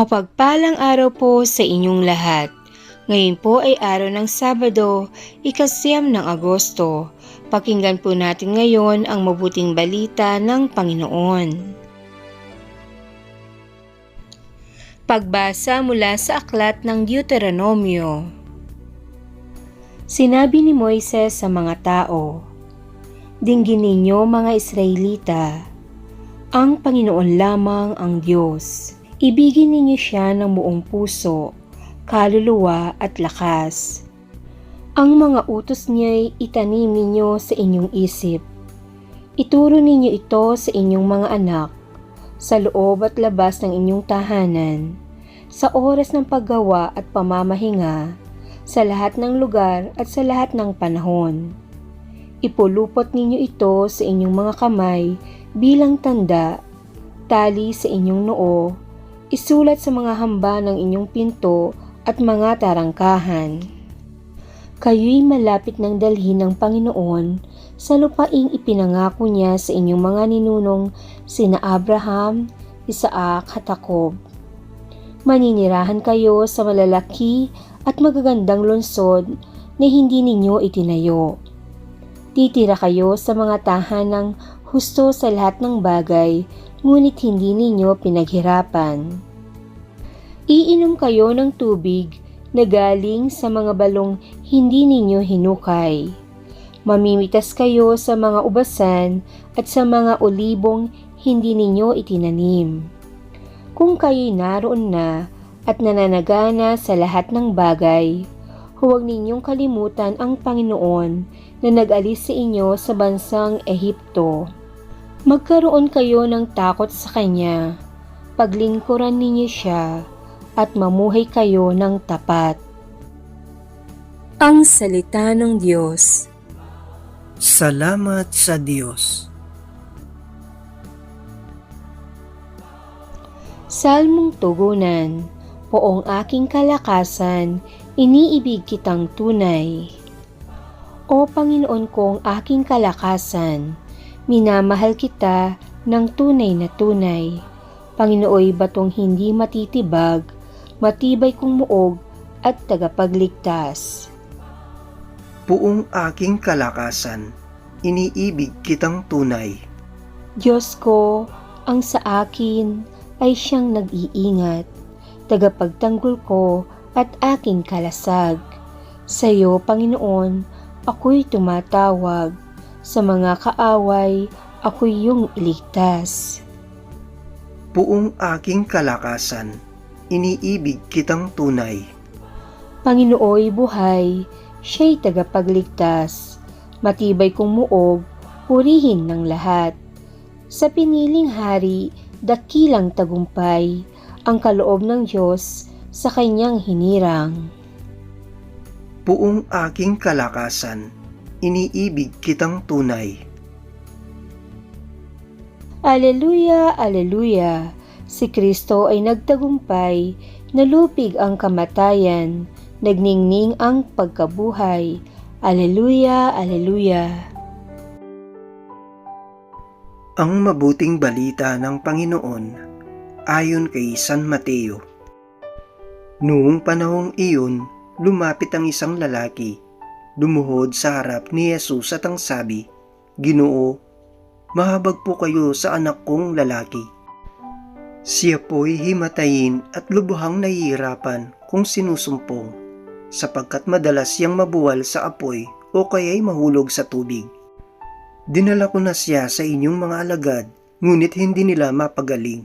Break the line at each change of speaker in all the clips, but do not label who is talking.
Mapagpalang araw po sa inyong lahat. Ngayon po ay araw ng Sabado, ikasyam ng Agosto. Pakinggan po natin ngayon ang mabuting balita ng Panginoon. Pagbasa mula sa aklat ng Deuteronomio. Sinabi ni Moises sa mga tao, Dinggin ninyo mga Israelita, ang Panginoon lamang ang Diyos. Ibigin ninyo siya ng buong puso, kaluluwa at lakas. Ang mga utos niya'y itanim ninyo sa inyong isip. Ituro ninyo ito sa inyong mga anak, sa loob at labas ng inyong tahanan, sa oras ng paggawa at pamamahinga, sa lahat ng lugar at sa lahat ng panahon. Ipulupot ninyo ito sa inyong mga kamay bilang tanda, tali sa inyong noo, isulat sa mga hamba ng inyong pinto at mga tarangkahan. Kayo'y malapit ng dalhin ng Panginoon sa lupaing ipinangako niya sa inyong mga ninunong sina Abraham, Isaac at Jacob. Maninirahan kayo sa malalaki at magagandang lungsod na hindi ninyo itinayo. Titira kayo sa mga tahanang husto sa lahat ng bagay, ngunit hindi ninyo pinaghirapan. Iinom kayo ng tubig na galing sa mga balong hindi ninyo hinukay. Mamimitas kayo sa mga ubasan at sa mga olibong hindi ninyo itinanim. Kung kayo'y naroon na at nananagana sa lahat ng bagay, huwag ninyong kalimutan ang Panginoon na nag-alis sa inyo sa bansang Ehipto. Magkaroon kayo ng takot sa Kanya, paglingkuran ninyo siya, at mamuhay kayo ng tapat. Ang Salita ng Diyos
Salamat sa Diyos.
Salmong Tugunan Poong aking kalakasan, iniibig kitang tunay. O Panginoon kong aking kalakasan, minamahal kita ng tunay na tunay. Panginooy batong hindi matitibag, matibay kong muog at tagapagligtas.
Buong aking kalakasan, iniibig kitang tunay.
Diyos ko, ang sa akin ay siyang nag-iingat, tagapagtanggol ko at aking kalasag. Sa iyo, Panginoon, ako'y tumatawag. Sa mga kaaway, ako'y iyong iligtas.
Buong aking kalakasan, iniibig kitang tunay.
Panginooy buhay, siya'y tagapagligtas. Matibay kong muog, purihin ng lahat. Sa piniling hari, dakilang tagumpay, ang kaloob ng Diyos sa kanyang hinirang.
Buong aking kalakasan, iniibig kitang tunay.
Aleluya, aleluya! Si Kristo ay nagtagumpay, nalupig ang kamatayan, nagningning ang pagkabuhay. Aleluya, aleluya!
Ang mabuting balita ng Panginoon ayon kay San Mateo. Noong panahong iyon, lumapit ang isang lalaki, lumuhod sa harap ni Jesus at ang sabi, Ginoo, mahabag po kayo sa anak kong lalaki. Siya po'y himatayin at lubhang nahihirapan kung sinusumpong, sapagkat madalas siyang mabuwal sa apoy o kaya'y mahulog sa tubig. Dinala ko na siya sa inyong mga alagad, ngunit hindi nila mapagaling.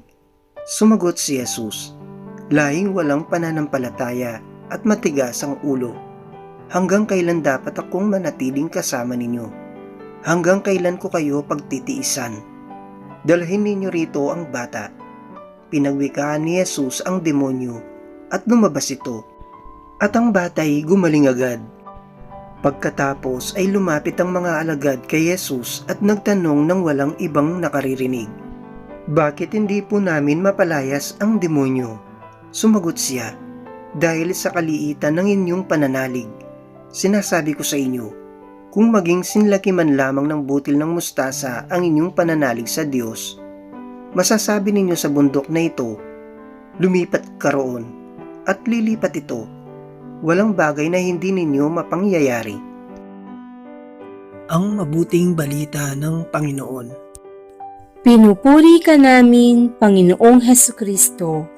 Sumagot si Jesus, lahing walang pananampalataya at matigas ang ulo. Hanggang kailan dapat akong manatiling kasama ninyo? Hanggang kailan ko kayo pagtitiisan? Dalhin ninyo rito ang bata. Pinagwikaan ni Jesus ang demonyo at lumabas ito. At ang batay gumaling agad. Pagkatapos ay lumapit ang mga alagad kay Jesus at nagtanong ng walang ibang nakaririnig. Bakit hindi po namin mapalayas ang demonyo? Sumagot siya, dahil sa kaliitan ng inyong pananalig. Sinasabi ko sa inyo, kung maging sinlaki man lamang ng butil ng mustasa ang inyong pananalig sa Diyos, masasabi ninyo sa bundok na ito, lumipat ka roon at lilipat ito. Walang bagay na hindi ninyo mapangyayari. Ang mabuting balita ng Panginoon.
Pinupuri ka namin, Panginoong Heso Kristo.